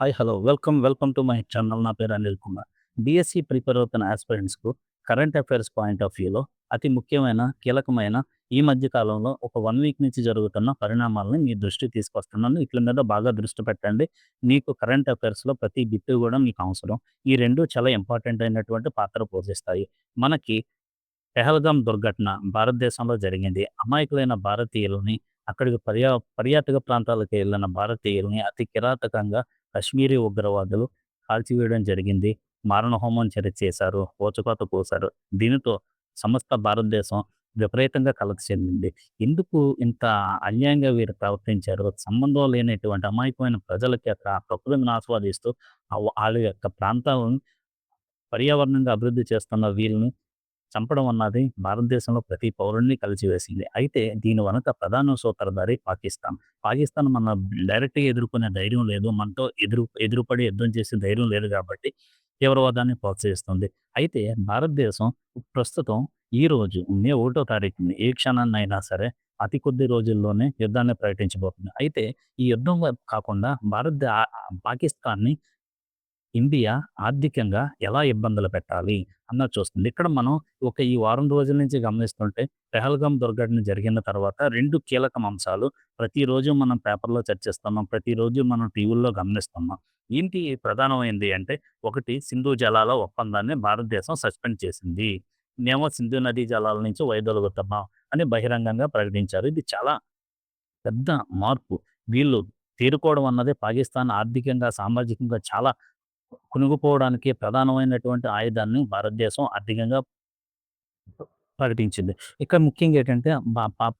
Hi hello welcome welcome to my channel. నా పేరు Anil Kumar. BSc prepare అవుతున్న ఆస్పిరెంట్స్కు కరెంట్ అఫైర్స్ పాయింట్ ఆఫ్ వ్యూలో అతి ముఖ్యమైన కీలకమైన ఈ మధ్య కాలంలో ఒక వన్ వీక్ నుంచి జరుగుతున్న పరిణామాలని మీ దృష్టి తీసుకొస్తున్నాను. వీటి మీద బాగా దృష్టి పెట్టండి. మీకు కరెంట్ అఫైర్స్లో ప్రతి బిట్టు కూడా మీకు అవసరం. ఈ రెండు చాలా ఇంపార్టెంట్ అయినటువంటి పాత్ర పోషిస్తాయి. మనకి పెహల్గాం దుర్ఘటన భారతదేశంలో జరిగింది. అమాయకులైన భారతీయులని అక్కడికి పర్యా పర్యాటక ప్రాంతాలకు వెళ్ళిన భారతీయుల్ని అతి కిరాతకంగా కశ్మీరీ ఉగ్రవాదులు కాల్చివేయడం జరిగింది. మారణహోమం చర్య చేశారు. ఓచకోత కోశారు దీనితో సమస్త భారతదేశం విపరీతంగా కలత చెందింది. ఎందుకు ఇంత అన్యాయంగా వీరు ప్రవర్తించారు? సంబంధం లేనటువంటి అమాయకమైన ప్రజలకి అక్కడ ప్రకృతిని ఆస్వాదిస్తూ వాళ్ళ యొక్క ప్రాంతాలను పర్యావరణంగా అభివృద్ధి చేస్తున్న వీరిని చంపడం అన్నది భారతదేశంలో ప్రతి పౌరుడిని కలిసివేసింది. అయితే దీని వెనక ప్రధాన సూత్రధారి పాకిస్తాన్. పాకిస్తాన్ మన డైరెక్ట్గా ఎదుర్కొనే ధైర్యం లేదు. మనతో ఎదురు ఎదురుపడి యుద్ధం చేసే ధైర్యం లేదు కాబట్టి తీవ్రవాదాన్ని ప్రోత్సహిస్తుంది. అయితే భారతదేశం ప్రస్తుతం ఈ రోజు మే ఒకటో తారీఖుని ఏ క్షణాన్ని అయినా సరే అతి కొద్ది రోజుల్లోనే యుద్ధాన్ని ప్రకటించబోతుంది. అయితే ఈ యుద్ధం కాకుండా భారత పాకిస్తాన్ని ఇండియా ఆర్థికంగా ఎలా ఇబ్బందులు పెట్టాలి అన్నది చూస్తుంది. ఇక్కడ మనం ఒక ఈ వారం రోజుల నుంచి గమనిస్తుంటే పెహల్గాం దుర్ఘటన జరిగిన తర్వాత రెండు కీలక అంశాలు ప్రతిరోజు మనం పేపర్లో చర్చిస్తున్నాం ప్రతిరోజు మనం టీవీల్లో గమనిస్తున్నాం. ఏంటి ప్రధానమైంది అంటే ఒకటి సింధు జలాల ఒప్పందాన్ని భారతదేశం సస్పెండ్ చేసింది. మేము సింధు నదీ జలాల నుంచి వైదొలుగుతున్నాం అని బహిరంగంగా ప్రకటించారు. ఇది చాలా పెద్ద మార్పు. వీళ్ళు తీరుకోవడం అన్నది పాకిస్తాన్ ఆర్థికంగా సామాజికంగా చాలా కునుగుపోవడానికి ప్రధానమైనటువంటి ఆయుధాన్ని భారతదేశం ఆర్థికంగా ప్రకటించింది. ఇక్కడ ముఖ్యంగా ఏంటంటే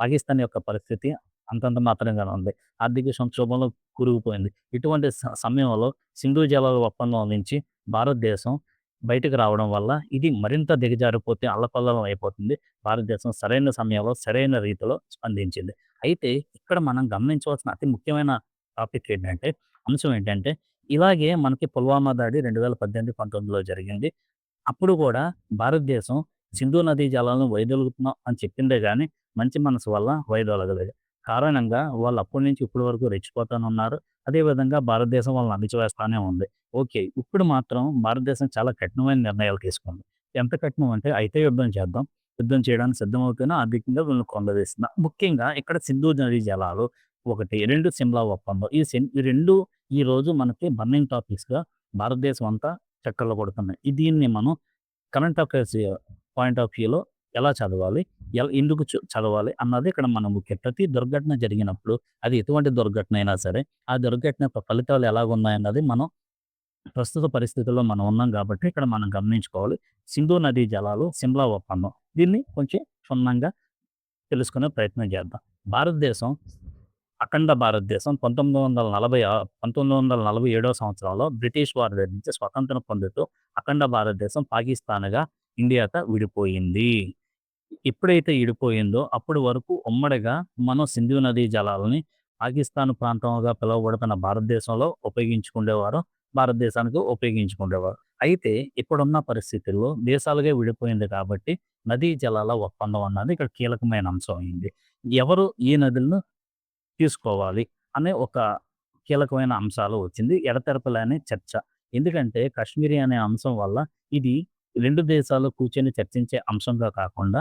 పాకిస్తాన్ యొక్క పరిస్థితి అంతంత మాత్రంగానే ఉంది. ఆర్థిక సంక్షోభంలో కురిగిపోయింది ఇటువంటి స- సమయంలో సింధు జలాల ఒప్పందం నుంచి భారతదేశం బయటకు రావడం వల్ల ఇది మరింత దిగజారిపోతే అల్లకల్లం అయిపోతుంది. భారతదేశం సరైన సమయంలో సరైన రీతిలో స్పందించింది. అయితే ఇక్కడ మనం గమనించవలసిన అతి ముఖ్యమైన టాపిక్ ఏంటంటే అంశం ఏంటంటే ఇలాగే మనకి పుల్వామా దాడి రెండు వేల పద్దెనిమిది పంతొమ్మిదిలో జరిగింది. అప్పుడు కూడా భారతదేశం సింధు నదీ జలాలను వైదొలుగుతున్నాం అని చెప్పిందే కానీ మంచి మనసు వల్ల వైదొలగలేదు కారణంగా వాళ్ళు అప్పటి నుంచి ఇప్పటి వరకు రెచ్చిపోతానే ఉన్నారు. అదేవిధంగా భారతదేశం వాళ్ళని అణిచివేస్తానే ఉంది. ఓకే ఇప్పుడు మాత్రం భారతదేశం చాలా కఠినమైన నిర్ణయాలు తీసుకుంది. ఎంత కఠినం అంటే అయితే యుద్ధం చేద్దాం. యుద్ధం చేయడానికి సిద్ధమవుతున్నా ఆర్థికంగా వీళ్ళని కొందదీస్తున్నా ముఖ్యంగా ఇక్కడ సింధు నదీ జలాలు ఒకటి రెండు సిమ్లా ఒప్పందం. ఈ సిం ఈ రెండు ఈ రోజు మనకి బర్నింగ్ టాపిక్స్గా భారతదేశం అంతా చక్కర్లు కొడుతున్నాయి. దీన్ని మనం కరెంట్ అఫైర్స్ పాయింట్ ఆఫ్ వ్యూలో ఎలా చదవాలి ఎలా ఎందుకు చదవాలి అన్నది ఇక్కడ మనం ముఖ్యం ప్రతి దుర్ఘటన జరిగినప్పుడు అది ఎటువంటి దుర్ఘటన అయినా సరే ఆ దుర్ఘటన యొక్క ఫలితాలు ఎలాగున్నాయన్నది మనం ప్రస్తుత పరిస్థితుల్లో మనం ఉన్నాం కాబట్టి ఇక్కడ మనం గమనించుకోవాలి. సింధు నదీ జలాలు సిమ్లా ఒప్పందం. దీన్ని కొంచెం క్షుణ్ణంగా తెలుసుకునే ప్రయత్నం చేద్దాం. భారతదేశం అఖండ భారతదేశం పంతొమ్మిది వందల నలభై ఆ- పంతొమ్మిది వందల నలభై ఏడవ సంవత్సరంలో బ్రిటిష్ వారి దగ్గర నుంచి స్వతంత్రం పొందుతూ అఖండ భారతదేశం పాకిస్తాన్గా ఇండియాతో విడిపోయింది. ఎప్పుడైతే విడిపోయిందో అప్పటి వరకు ఉమ్మడిగా మనం సింధు నదీ జలాలని పాకిస్తాన్ ప్రాంతంగా పిలువబడుతున్న భారతదేశంలో ఉపయోగించుకునేవారు భారతదేశానికి ఉపయోగించుకునేవారు అయితే ఇప్పుడున్న పరిస్థితుల్లో దేశాలుగా విడిపోయింది కాబట్టి నదీ జలాల ఒప్పందం అన్నది ఇక్కడ కీలకమైన అంశం అయింది. ఎవరు ఈ నదులను తీసుకోవాలి అనే ఒక కీలకమైన అంశాలు వచ్చింది. ఎడతెరపలేని చర్చ. ఎందుకంటే కాశ్మీరీ అనే అంశం వల్ల ఇది రెండు దేశాలు కూర్చొని చర్చించే అంశంగా కాకుండా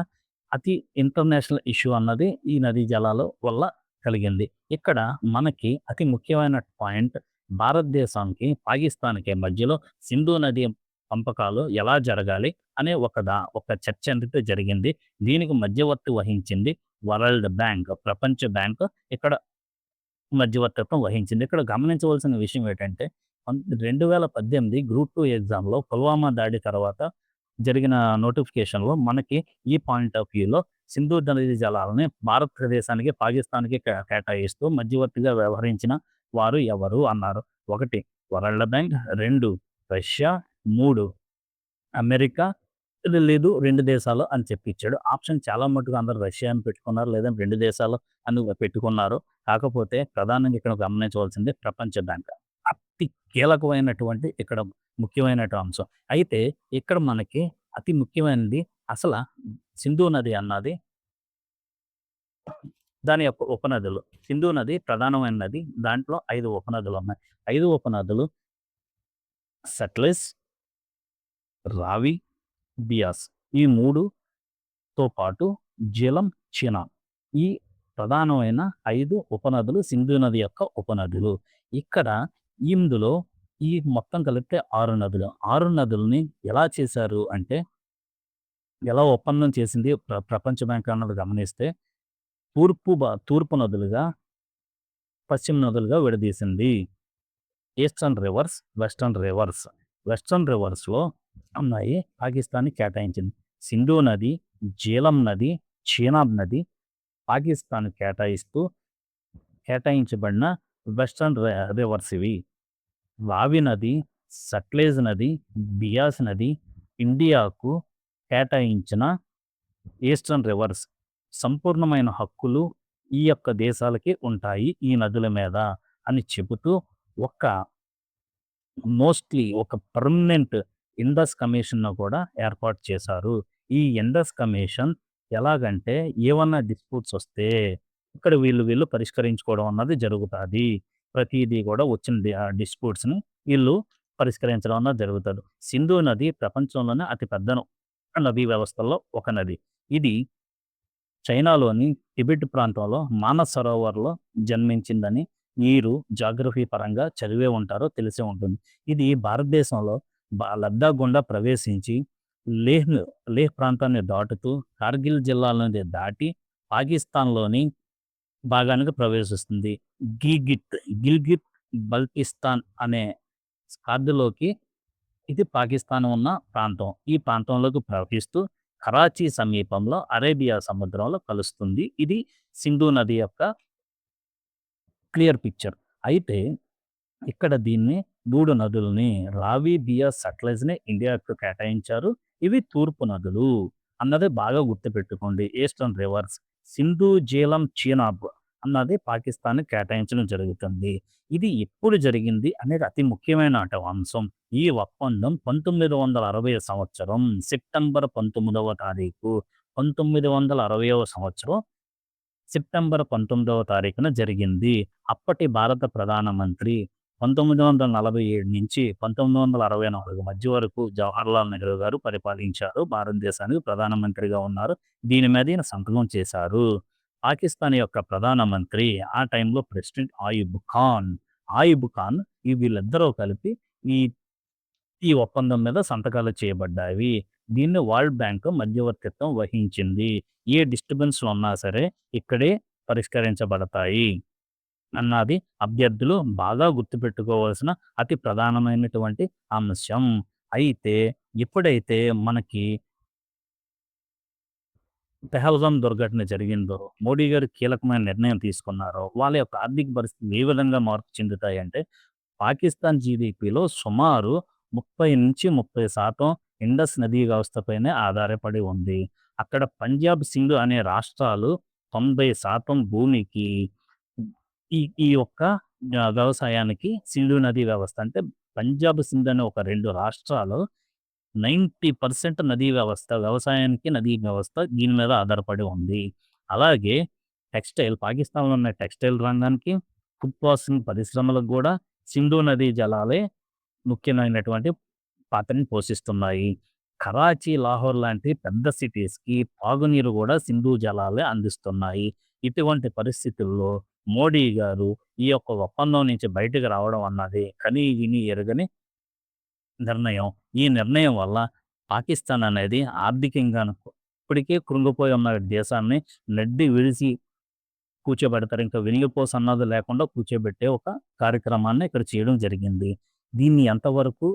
అతి ఇంటర్నేషనల్ ఇష్యూ అన్నది ఈ నదీ జలాల వల్ల కలిగింది. ఇక్కడ మనకి అతి ముఖ్యమైన పాయింట్ భారతదేశానికి పాకిస్తాన్కి మధ్యలో సింధు నది పంపకాలు ఎలా జరగాలి అనే ఒక దా ఒక చర్చ అనేది జరిగింది. దీనికి మధ్యవర్తి వహించింది వరల్డ్ బ్యాంక్ ప్రపంచ బ్యాంక్ ఇక్కడ మధ్యవర్తిత్వం వహించింది. ఇక్కడ గమనించవలసిన విషయం ఏంటంటే రెండు వేల పద్దెనిమిది గ్రూప్ టూ ఎగ్జామ్లో పుల్వామా దాడి తర్వాత జరిగిన నోటిఫికేషన్లో మనకి ఈ పాయింట్ ఆఫ్ వ్యూలో సింధు నదీ జలాలని భారతదేశానికి పాకిస్తాన్కి కేటాయిస్తూ మధ్యవర్తిగా వ్యవహరించిన వారు ఎవరు అన్నారు? ఒకటి వరల్డ్ బ్యాంక్. రెండు రష్యా. మూడు అమెరికా. లేదు రెండు దేశాలు అని చెప్పి ఇచ్చాడు. ఆప్షన్ చాలా మటుకు అందరు రష్యా అని పెట్టుకున్నారు లేదా రెండు దేశాలు అని పెట్టుకున్నారు. కాకపోతే ప్రధానంగా ఇక్కడ గమనించవలసింది ప్రపంచ బ్యాంక్. అతి కీలకమైనటువంటి ఇక్కడ ముఖ్యమైనటువంటి అంశం. అయితే ఇక్కడ మనకి అతి ముఖ్యమైనది అసలు సింధు నది అన్నది. దాని యొక్క ఉపనదులు. సింధు నది ప్రధానమైన నది. దాంట్లో ఐదు ఉపనదులు ఉన్నాయి. ఐదు ఉపనదులు సట్లెస్ రావి, బియాస్ ఈ మూడుతో పాటు జలం చినా ఈ ప్రధానమైన ఐదు ఉపనదులు సింధు నది యొక్క ఉపనదులు. ఇక్కడ ఇందులో ఈ మొత్తం కలిపితే ఆరు నదులు. ఆరు నదులని ఎలా చేశారు అంటే ఎలా ఒప్పందం చేసింది ప్ర ప్రపంచ బ్యాంక్ అన్నది గమనిస్తే తూర్పు బ తూర్పు నదులుగా, పశ్చిమ నదులుగా విడదీసింది. Eastern rivers, western rivers. Western రివర్స్‌లో ఉన్నాయి పాకిస్తాన్‌కి కేటాయించింది. సింధు నది, జీలం నది, చీనాబ్ నది పాకిస్తాన్ కేటాయిస్తూ కేటాయించబడిన వెస్టర్న్ రి రివర్స్ ఇవి. రావి నది, సట్లేజ్ నది, బియాస్ నది ఇండియాకు కేటాయించిన ఈస్టర్న్ రివర్స్. సంపూర్ణమైన హక్కులు ఈ యొక్క దేశాలకి ఉంటాయి ఈ నదుల మీద అని చెబుతూ ఒక మోస్ట్‌లీ ఒక పర్మనెంట్ ఇండస్ కమిషన్‌ను కూడా ఏర్పాటు చేశారు. ఈ ఇండస్ కమిషన్ ఎలాగంటే ఏమన్నా డిస్ప్యూట్స్ వస్తే ఇక్కడ వీళ్ళు వీళ్ళు పరిష్కరించుకోవడం అన్నది జరుగుతుంది ప్రతిదీ కూడా వచ్చిన డిస్ప్యూట్స్‌ని వీళ్ళు పరిష్కరించడం అన్నది జరుగుతుంది సింధు నది ప్రపంచంలోనే అతి పెద్ద నదీ వ్యవస్థల్లో ఒక నది. ఇది చైనాలోని టిబెట్ ప్రాంతంలో మానస సరోవర్‌లో జన్మించిందని మీరు జాగ్రఫీ పరంగా చదివే ఉంటారో తెలిసే ఉంటుంది. ఇది భారతదేశంలో బ లద్దాఖ్ గుండా ప్రవేశించి లేహ్‌ను లేహ్ ప్రాంతాన్ని దాటుతూ కార్గిల్ జిల్లాలోని దాటి పాకిస్తాన్‌లోని భాగానికి ప్రవేశిస్తుంది. గిల్గిట్, గిల్గిట్ బల్టిస్తాన్ అనే స్కార్దులోకి ఇది పాకిస్తాన్ ఉన్న ప్రాంతం. ఈ ప్రాంతంలోకి ప్రవహిస్తూ కరాచీ సమీపంలో అరేబియా సముద్రంలో కలుస్తుంది. ఇది సింధు నది యొక్క క్లియర్ పిక్చర్. అయితే ఇక్కడ దీన్ని మూడు నదులని రావి, బియాస్, సట్లెజ్‌ని ఇండియాకు కేటాయించారు. ఇవి తూర్పు నదులు అన్నది బాగా గుర్తుపెట్టుకోండి. Eastern rivers. సింధు, జీలం, చీనాబ్ అన్నది పాకిస్తాన్ కేటాయించడం జరుగుతుంది. ఇది ఎప్పుడు జరిగింది అనేది అతి ముఖ్యమైన అట అంశం. ఈ ఒప్పందం 1960 సంవత్సరం సెప్టెంబర్ 19వ తారీఖు 1960వ సంవత్సరం సెప్టెంబర్ 19వ తారీఖున జరిగింది. అప్పటి భారత ప్రధానమంత్రి 1947 నుంచి 1964 మధ్య వరకు జవహర్లాల్ నెహ్రూ గారు పరిపాలించారు. భారతదేశానికి ప్రధానమంత్రిగా ఉన్నారు. దీని మీద ఈయన సంతకం చేశారు. పాకిస్తాన్ యొక్క ప్రధానమంత్రి ఆ టైంలో ప్రెసిడెంట్ ఆయుబ్ ఖాన్. ఆయుబ్ ఖాన్ ఈ వీళ్ళిద్దరూ కలిపి ఈ ఈ ఒప్పందం మీద సంతకాలు చేయబడ్డాయి. దీన్ని వరల్డ్ బ్యాంక్ మధ్యవర్తిత్వం వహించింది. ఏ డిస్టర్బెన్స్‌లు ఉన్నా సరే ఇక్కడే పరిష్కరించబడతాయి. అన్నది అభ్యర్థులు బాగా గుర్తుపెట్టుకోవాల్సిన అతి ప్రధానమైనటువంటి అంశం. అయితే ఎప్పుడైతే మనకి పెహల్గాం దుర్ఘటన జరిగిందో, మోడీ గారు కీలకమైన నిర్ణయం తీసుకున్నారో, వాళ్ళ యొక్క ఆర్థిక పరిస్థితి ఏ విధంగా మార్పు చెందుతాయంటే పాకిస్తాన్ జీడీపీలో సుమారు 30-30% ఇండస్ నదీ వ్యవస్థపైనే ఆధారపడి ఉంది. అక్కడ పంజాబ్, సింగ్ అనే రాష్ట్రాలు 90% భూమికి ఈ ఈ యొక్క వ్యవసాయానికి సింధు నదీ వ్యవస్థ అంటే పంజాబ్, సింధ్ అనే ఒక రెండు రాష్ట్రాలు 90% నదీ వ్యవస్థ వ్యవసాయానికి నదీ వ్యవస్థ దీని మీద ఆధారపడి ఉంది. అలాగే టెక్స్‌టైల్ పాకిస్తాన్‌లో ఉన్న టెక్స్‌టైల్ రంగానికి, ఫుడ్ ప్రాసెసింగ్ పరిశ్రమలకు కూడా సింధు నదీ జలాలే ముఖ్యమైనటువంటి పాత్రని పోషిస్తున్నాయి. కరాచీ, లాహోర్ లాంటి పెద్ద సిటీస్‌కి తాగునీరు కూడా సింధు జలాలే అందిస్తున్నాయి. ఇటువంటి పరిస్థితుల్లో మోడీ గారు ఈ యొక్క ఒప్పందం నుంచి బయటకు రావడం అన్నది కనీ విని ఎరగని నిర్ణయం. ఈ నిర్ణయం వల్ల పాకిస్తాన్ అనేది ఆర్థికంగాను ఇప్పటికే కృంగిపోయి ఉన్న దేశాన్ని నడ్డి విడిచి కూర్చోబెడతారు. ఇంకా వెన్నుపూస అన్నది లేకుండా కూర్చోబెట్టే ఒక కార్యక్రమాన్ని ఇక్కడ చేయడం జరిగింది. దీన్ని ఎంతవరకు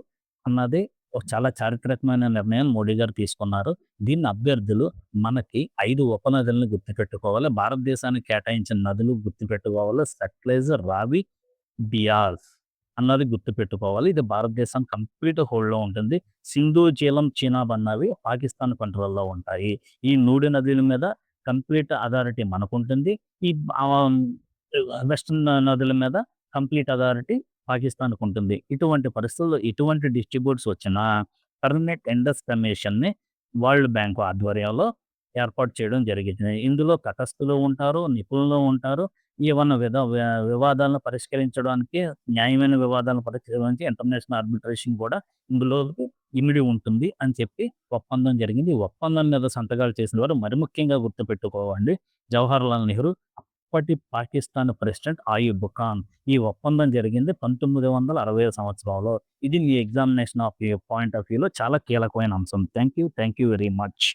అన్నది ఒక చాలా చారిత్రాత్మకమైన నిర్ణయాలు మోడీ గారు తీసుకున్నారు. దీన్ని అభ్యర్థులు మనకి ఐదు ఉపనదులను గుర్తుపెట్టుకోవాలి. భారతదేశానికి కేటాయించిన నదులు గుర్తుపెట్టుకోవాలి. సట్లైజ్ రావి, బియాస్ అన్నది గుర్తుపెట్టుకోవాలి. ఇది భారతదేశం కంప్లీట్ హోల్డ్‌లో ఉంటుంది. సింధు, జీలం, చీనాబ్ అన్నవి పాకిస్తాన్ కంట్రోల్‌లో ఉంటాయి. ఈ నూడి నదుల మీద కంప్లీట్ అథారిటీ మనకుంటుంది. ఈ వెస్టర్న్ నదుల మీద కంప్లీట్ అథారిటీ పాకిస్తాన్‌కుంటుంది. ఇటువంటి పరిస్థితుల్లో ఇటువంటి డిస్ట్రిబ్యూట్స్ వచ్చినా పర్మనెంట్ ఇండస్ కమిషన్‌ని వరల్డ్ బ్యాంకు ఆధ్వర్యంలో ఏర్పాటు చేయడం జరిగింది. ఇందులో తటస్థులు ఉంటారు, నిపుణులు ఉంటారు. ఏమన్నా విధ వివాదాలను పరిష్కరించడానికి న్యాయమైన వివాదాలను పరిష్కరించడానికి ఇంటర్నేషనల్ ఆర్బిట్రేషన్ కూడా ఇందులో ఇమిడి ఉంటుంది అని చెప్పి ఒప్పందం జరిగింది. ఒప్పందం మీద సంతకాలు చేసిన వారు మరి ముఖ్యంగా గుర్తుపెట్టుకోవండి జవహర్లాల్ నెహ్రూ, అప్పటి పాకిస్తాన్ ప్రెసిడెంట్ ఆయుబ్ ఖాన్. ఈ ఒప్పందం జరిగింది 1960 సంవత్సరంలో. ఇది మీ examination of view point of వ్యూలో చాలా కీలకమైన అంశం. Thank you. Thank you very much.